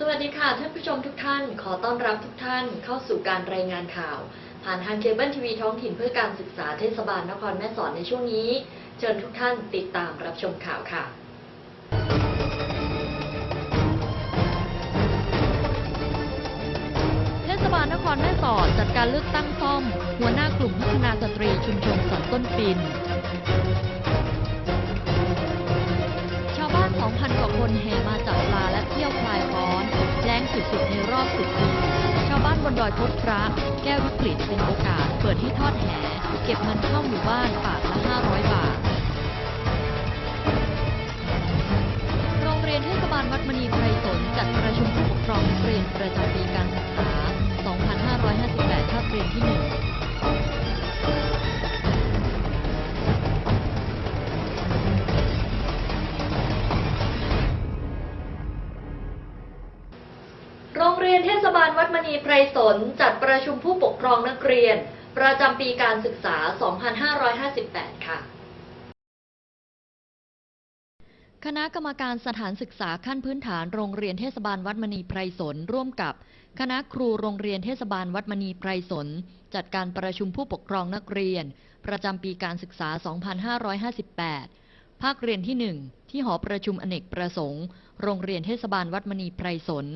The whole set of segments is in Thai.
สวัสดีค่ะท่านผู้ชมทุกท่าน ขอต้อนรับทุกท่านเข้าสู่การรายงานข่าว ผ่านทางเคเบิลทีวีท้องถิ่นเพื่อการศึกษาเทศบาลนครแม่สอดในช่วงนี้ เชิญทุกท่านติดตามรับชมข่าวค่ะเทศบาลนครแม่สอดจัดการเลือกตั้งซ่อม หัวหน้ากลุ่มพัฒนาสตรีชุมชนสันต้นปิน ชาวบ้าน 2,000 กว่าคนแห่ แรงสุดในรอบสิบปี ชาวบ้านบนดอยพบพระ แก้วิกฤตเป็นโอกาส เปิดให้ทอดแห เก็บเงินเข้าหมู่บ้านปากละ 500 บาท โรงเรียนเทศบาลวัดมณีไพรสนจัดประชุมผู้ปกครองนักเรียนประจำปีการศึกษา 2558คาบเรียนที่ 1 ณีไพรสนจัดประชุมผู้ปกครองนักเรียน ประจำปีการศึกษา 2558 ค่ะ คณะกรรมการสถานศึกษาขั้นพื้นฐานโรงเรียนเทศบาลวัดมณีไพรสนร่วมกับ คณะครูโรงเรียนเทศบาลวัดมณีไพรสนจัดการประชุมผู้ปกครองนักเรียน ประจำปีการศึกษา 2558 ภาคเรียนที่ 1 ที่หอประชุมอเนกประสงค์ โรงเรียนเทศบาลวัดมณีไพรสน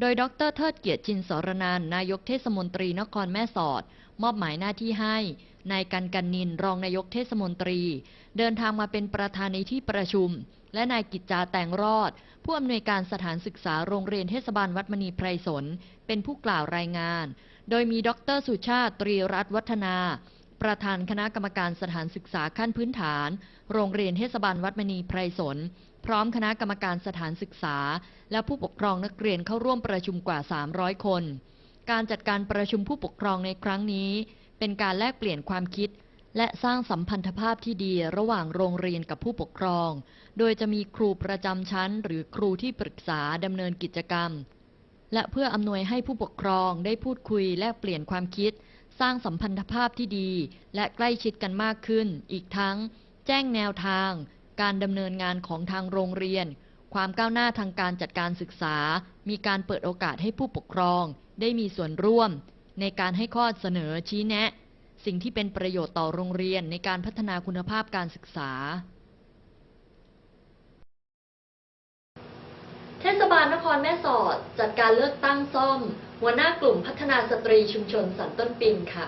โดยดรเทิดเกียรติจินสรนานนายกเทศมนตรีนครแม่สอด มอบหมายหน้าที่ให้นายกันกันนินรองนายกเทศมนตรี เดินทางมาเป็นประธานในที่ประชุม และนายกิจจาแตงรอด ผู้อำนวยการสถานศึกษาโรงเรียนเทศบาลวัดมณีไพรสน เป็นผู้กล่าวรายงาน โดยมีดรสุชาติตรีรัตน์วัฒนา ประธานคณะกรรมการสถานศึกษาขั้นพื้นฐาน โรงเรียนเทศบาลวัดมณีไพรสน พร้อมคณะกรรมการสถานศึกษา และผู้ปกครองนักเรียนเข้าร่วมประชุมกว่า 300 คน การจัดการประชุมผู้ปกครองในครั้งนี้ เป็นการแลกเปลี่ยนความคิด และสร้างสัมพันธภาพที่ดีระหว่างโรงเรียนกับผู้ปกครอง โดยจะมีครูประจำชั้น หรือครูที่ปรึกษาดำเนินกิจกรรม และเพื่ออำนวยให้ผู้ปกครองได้พูดคุยแลกเปลี่ยนความคิด สร้างสัมพันธภาพที่ดี และใกล้ชิดกันมากขึ้น อีกทั้ง แจ้งแนวทาง การดำเนินงานของทางโรงเรียน ความก้าวหน้าทางการจัดการศึกษา มีการเปิดโอกาสให้ผู้ปกครอง ได้มีส่วนร่วม ในการให้ข้อเสนอชี้แนะ สิ่งที่เป็นประโยชน์ต่อโรงเรียนในการพัฒนาคุณภาพการศึกษาเทศบาลนครแม่สอดจัดการเลือกตั้งซ่อม หัวหน้ากลุ่มพัฒนาสตรีชุมชนสันต้นปินค่ะ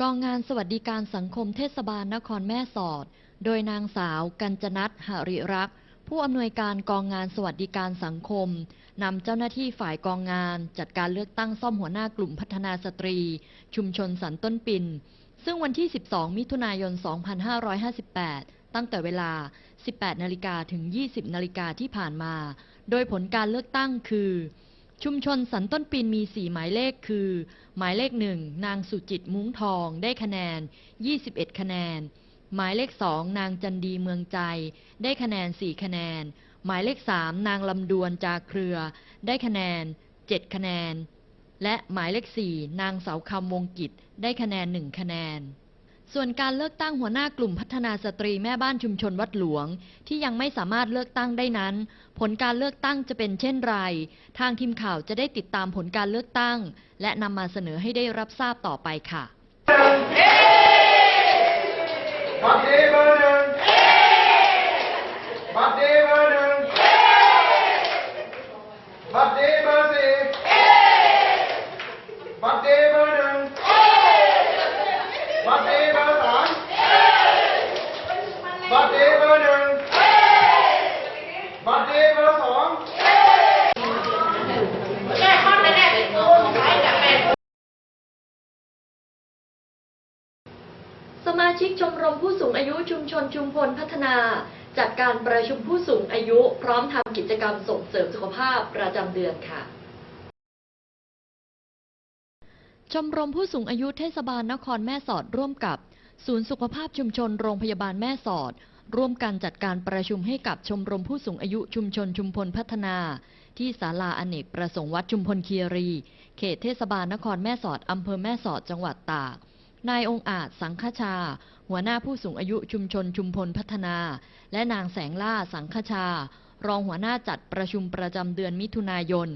กองงานสวัสดิการสังคมเทศบาลนครแม่สอด โดยนางสาว กัญจนัทหริรักษ์ผู้อำนวยการกองงานสวัสดิการสังคมนำเจ้าหน้าที่ฝ่ายกองงาน จัดการเลือกตั้งซ่อมหัวหน้ากลุ่มพัฒนาสตรี ชุมชนสันต้นปิน ซึ่งวันที่ 12 มิถุนายน 2558 ตั้งแต่เวลา 18 นาฬิกาถึง 20 นาฬิกาที่ผ่านมา โดยผลการเลือกตั้งคือ ชุมชนสันต้นปินมี 4 หมายเลขคือ หมายเลข 1 นางสุจิตมุ้งทองได้คะแนน 21 คะแนน หมายเลข 2 นางจันดีเมืองใจ ได้คะแนน 4 คะแนน หมายเลข 3 นางลำดวนจาเครือ ได้คะแนน 7 คะแนน และหมายเลข 4 นางเสาคำวงกิจ ได้คะแนน 1 คะแนน ส่วนการเลือกตั้งหัวหน้ากลุ่มพัฒนาสตรีแม่บ้านชุมชนวัดหลวง ที่ยังไม่สามารถเลือกตั้งได้นั้น ผลการเลือกตั้งจะเป็นเช่นไร ทางทีมข่าวจะได้ติดตามผลการเลือกตั้ง และนำมาเสนอให้ได้รับทราบต่อไปค่ะบัตรเบอร์หนึ่งบัตรเบอร์หนึ่งบัตรดีเอร์สี่บัตรดีเบอร์หนึ่งบัตรดีเบอร์สามบัตรดีเบอร์หนึ่งบัตรดีเบอร์สอง สมาชิกชมรมผู้สูงอายุ ชุมชนชุมพลพัฒนา จัดการประชุมผู้สูงอายุ พร้อมทำกิจกรรมส่งเสริมสุขภาพประจำเดือนค่ะชมรมผู้สูงอายุเทศบาลนครแม่สอดร่วมกับ ศูนย์สุขภาพชุมชนโรงพยาบาลแม่สอด ร่วมกันจัดการประชุมให้กับชมรมผู้สูงอายุชุมชนชุมพลพัฒนา ที่ศาลาอเนกประสงค์วัดชุมพลคีรี เขตเทศบาลนครแม่สอดอำเภอแม่สอดจังหวัดตาก นายองอาจสังฆชา หัวหน้าผู้สูงอายุชุมชนชุมพลพัฒนา และนางแสงล่าสังฆชา รองหัวหน้าจัดประชุมประจำเดือนมิถุนายน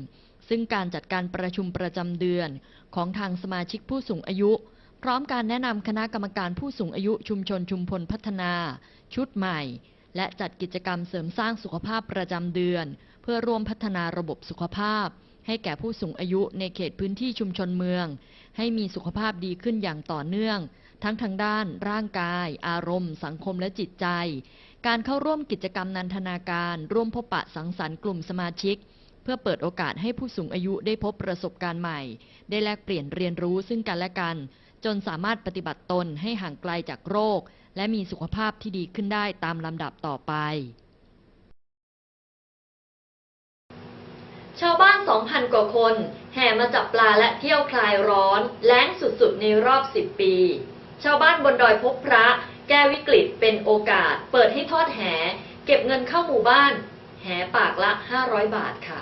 ซึ่งการจัดการประชุมประจำเดือนของทางสมาชิกผู้สูงอายุ พร้อมการแนะนำคณะกรรมการผู้สูงอายุชุมชนชุมพลพัฒนา ชุดใหม่ และจัดกิจกรรมเสริมสร้างสุขภาพประจำเดือน เพื่อร่วมพัฒนาระบบสุขภาพ ให้แก่ผู้สูงอายุในเขตพื้นที่ชุมชนเมือง ให้มีสุขภาพดีขึ้นอย่างต่อเนื่อง ทั้งทางด้าน ร่างกาย อารมณ์ สังคมและจิตใจ การเข้าร่วมกิจกรรมนันทนาการ ร่วมพบปะสังสรรค์กลุ่มสมาชิก เพื่อเปิดโอกาสให้ผู้สูงอายุได้พบประสบการณ์ใหม่ ได้แลกเปลี่ยนเรียนรู้ซึ่งกันและกัน จนสามารถปฏิบัติตนให้ห่างไกลจากโรค และมีสุขภาพที่ดีขึ้นได้ตามลำดับต่อไปชาวบ้าน 2,000 กว่าคน แห่มาจับปลาและเที่ยวคลายร้อน แล้งสุดๆ ในรอบ 10 ปี ชาวบ้านบนดอยพบพระ แก้วิกฤตเป็นโอกาส เปิดให้ทอดแห เก็บเงินเข้าหมู่บ้าน แหปากละ 500 บาทค่ะ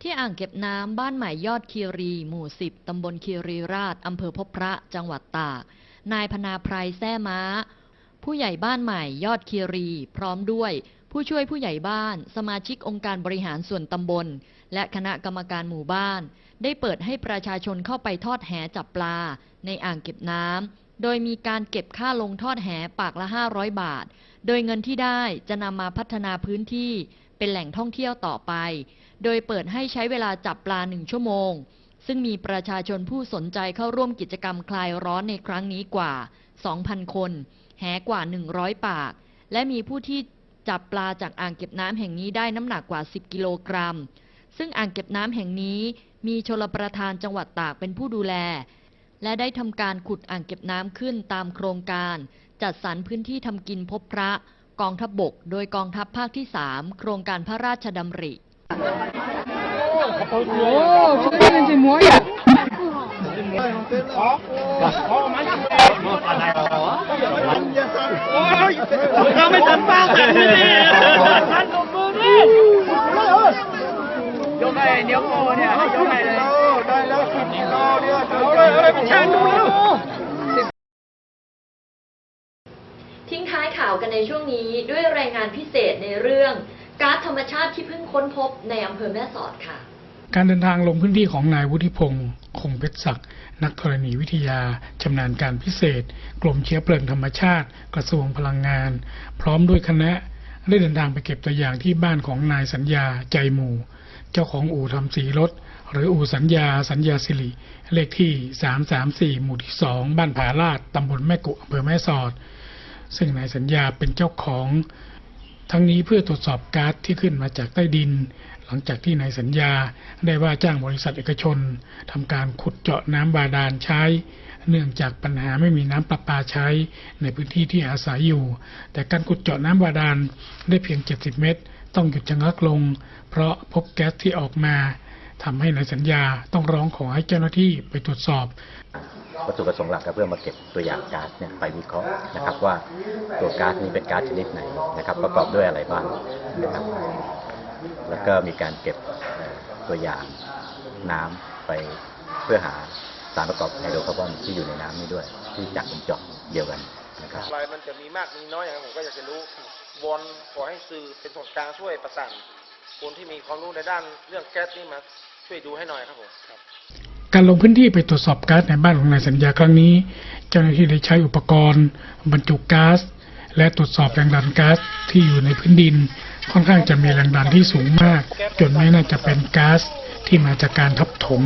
ที่อ่างเก็บน้ำบ้านใหม่ยอดคีรี หมู่ 10ตำบลคีรีราชอำเภอพบพระจังหวัดตาก นายพนาไพรแซ่ม้า ผู้ใหญ่บ้านใหม่ยอดคีรี พร้อมด้วย ผู้ช่วยผู้ใหญ่บ้าน สมาชิกองค์การบริหารส่วนตำบล และคณะกรรมการหมู่บ้าน ได้เปิดให้ประชาชนเข้าไปทอดแหจับปลา ในอ่างเก็บน้ำ โดยมีการเก็บค่าลงทอดแหปากละ 500 บาท โดยเงินที่ได้จะนำมาพัฒนาพื้นที่เป็นแหล่งท่องเที่ยวต่อไป โดยเปิดให้ใช้เวลาจับปลาหนึ่งชั่วโมง ซึ่งมีประชาชนผู้สนใจเข้าร่วมกิจกรรมคลายร้อนในครั้งนี้กว่า 2,000 คน แหกว่า 100 ปาก และมีผู้ที่ จับปลาจากอ่างเก็บน้ำแห่งนี้ได้น้ำหนักกว่า 10 กิโลกรัม ซึ่งอ่างเก็บน้ำแห่งนี้มีชลประทานจังหวัดตากเป็นผู้ดูแล และได้ทำการขุดอ่างเก็บน้ำขึ้นตามโครงการ จัดสรรพื้นที่ทำกินพบพระกองทัพบบก โดยกองทัพภาคที่ 3 โครงการพระราชดำริ โอ้ เราไม่ทันป้าแต่ไม่ดีทันลงมือดิยกให้เดี๋ยวโมเนี่ยยกให้เลยได้แล้วสิบกิโลเนี่ยเอาเลยเอาเลยไปแช่งดูแล้วทิ้งท้ายข่าวกันในช่วงนี้ด้วยรายงานพิเศษในเรื่องก๊าซธรรมชาติที่เพิ่งค้นพบในอำเภอแม่สอดค่ะ การเดินทางลงพื้นที่ของนายวุฒิพงศ์คงเพชรศักดิ์นักธรณีวิทยาชำนาญการพิเศษ กรมเชื้อเพลิงธรรมชาติ กระทรวงพลังงาน พร้อมด้วยคณะได้เดินทางไปเก็บตัวอย่างที่บ้านของนายสัญญาใจหมู่ เจ้าของอู่ทำสีรถ หรืออู่สัญญาสัญญาสิริเลขที่ 334 หมู่ที่ 2 บ้านผาลาดตำบลแม่กุอำเภอแม่สอด ซึ่งนายสัญญาเป็นเจ้าของทั้งนี้เพื่อตรวจสอบก๊าซที่ขึ้นมาจากใต้ดิน หลังจากที่นายสัญญาได้ว่าจ้างบริษัทเอกชนทำการขุดเจาะน้ำบาดาลใช้ เนื่องจากปัญหาไม่มีน้ำประปาใช้ในพื้นที่ที่อาศัยอยู่ แต่การขุดเจาะน้ำบาดาลได้เพียง 70 เมตร ต้องหยุดชะงักลง เพราะพบแก๊สที่ออกมาทำให้นายสัญญาต้องร้องขอให้เจ้าหน้าที่ไปตรวจสอบวัตถุประสงค์หลักก็เพื่อมาเก็บตัวอย่างก๊าซเนี่ยไปวิเคราะห์นะครับว่าตัวก๊าซนี้เป็นก๊าซชนิดไหนนะครับ ประกอบด้วยอะไรบ้างนะครับ แล้วก็มีการเก็บเอ่อตัวอย่างน้ำไปเพื่อหาสารประกอบไฮโดรคาร์บอนที่อยู่ในน้ำนี้ด้วย ที่จากวงจรเดียวกันนะครับอะไรมันจะมีมากมีน้อยอย่างไรผมก็อยากจะรู้วอนขอให้สื่อเป็นส่วนกลางช่วยประสานคนที่มีความรู้ในด้านเรื่องแก๊สนี่มาช่วยดูให้หน่อยครับผมครับการลงพื้นที่ไปตรวจสอบก๊าซในบ้านของนายสัญญาครั้งนี้ เจ้าหน้าที่ได้ใช้อุปกรณ์ บรรจุก๊าซและตรวจสอบแรงดันก๊าซที่อยู่ในพื้นดิน ค่อนข้างจะมีแรงดันที่สูงมาก จนไม่น่าจะเป็นก๊าซที่มาจากการทับถม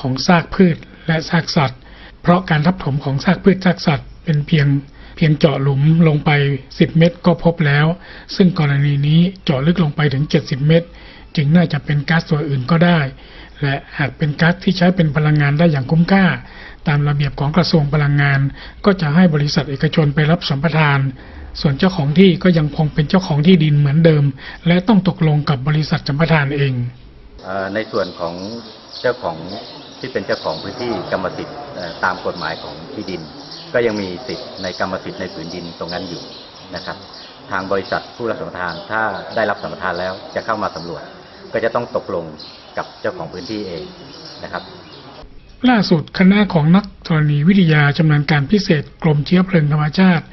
ของซากพืชและซากสัตว์ เพราะการทับถมของซากพืชซากสัตว์ เป็นเพียงเพียงเจาะหลุมลงไป 10 เมตรก็พบแล้ว ซึ่งกรณีนี้เจาะลึกลงไปถึง 70 เมตร จึงน่าจะเป็นก๊าซตัวอื่นก็ได้ และหากเป็นก๊าซที่ใช้เป็นพลังงานได้อย่างคุ้มค่า ตามระเบียบของกระทรวงพลังงาน ก็จะให้บริษัทเอกชนไปรับสัมปทาน ส่วนเจ้าของที่ก็ยังคงเป็นเจ้าของที่ดินเหมือนเดิม และต้องตกลงกับบริษัทสัมปทานเองเอ่อในส่วนของเจ้าของที่เป็นเจ้าของพื้นที่กรรมสิทธิ์เอ่อตามกฎหมายของที่ดิน ก็ยังมีสิทธิ์ในกรรมสิทธิ์ในผืนดินตรงนั้นอยู่นะครับ ทางบริษัทผู้รับสัมปทานถ้าได้รับสัมปทานแล้วจะเข้ามาสำรวจ ก็จะต้องตกลงกับเจ้าของพื้นที่เองนะครับล่าสุดคณะของนักธรณีวิทยาชำนาญการพิเศษกรมเชื้อเพลิงธรรมชาติ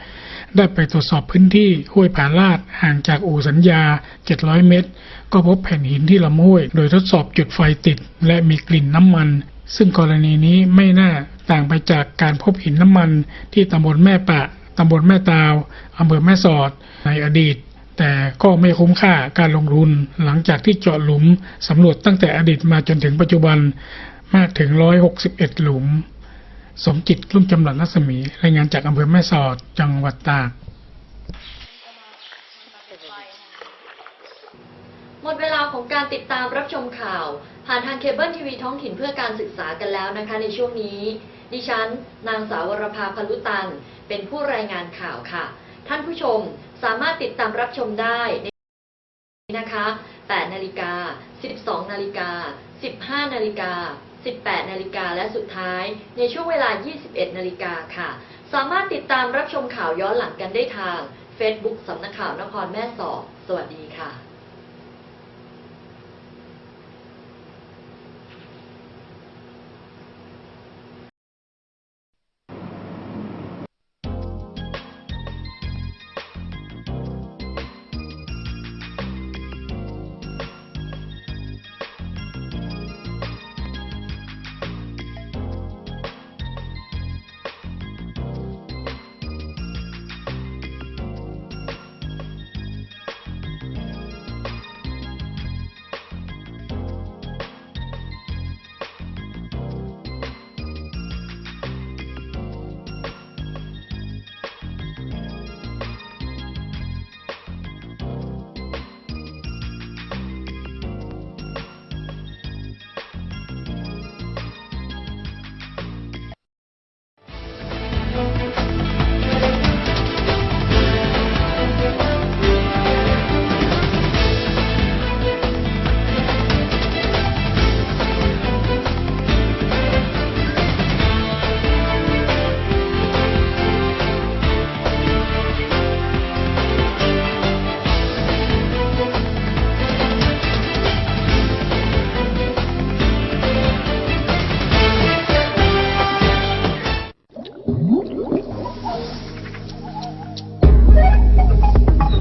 ได้ไปตรวจสอบพื้นที่ห้วยผาลาดห่างจากอู่สัญญา 700 เมตร ก็พบแผ่นหินที่ลำห้วย โดยทดสอบจุดไฟติด และมีกลิ่นน้ำมัน ซึ่งกรณีนี้ไม่น่าต่างไปจากการพบหินน้ำมัน ที่ตำบลแม่ปะตำบลแม่ตาวอำเภอแม่สอด ในอดีต แต่ก็ไม่คุ้มค่าการลงทุนหลังจากที่เจาะหลุมสำรวจตั้งแต่อดีตมาจนถึงปัจจุบันมากถึง 161 หลุม สมจิตรุ่มจำหลัดรัศมีรายงานจากอำเภอแม่สอดจังหวัดตากหมดเวลาของการติดตามรับชมข่าว ผ่านทางเคเบิลทีวีท้องถิ่นเพื่อการศึกษากันแล้วนะคะในช่วงนี้ ดิฉัน นางสาววรภาพลุตัน เป็นผู้รายงานข่าวค่ะ ท่านผู้ชมสามารถติดตามรับชมได้ในนะคะ 8 นาฬิกา 12 นาฬิกา 15 นาฬิกา 18 นาฬิกาและสุดท้าย ในช่วงเวลา 21 นาฬิกาค่ะ สามารถติดตามรับชมข่าวย้อนหลังกันได้ทาง Facebook สำนักข่าวนครแม่สอดสวัสดีค่ะ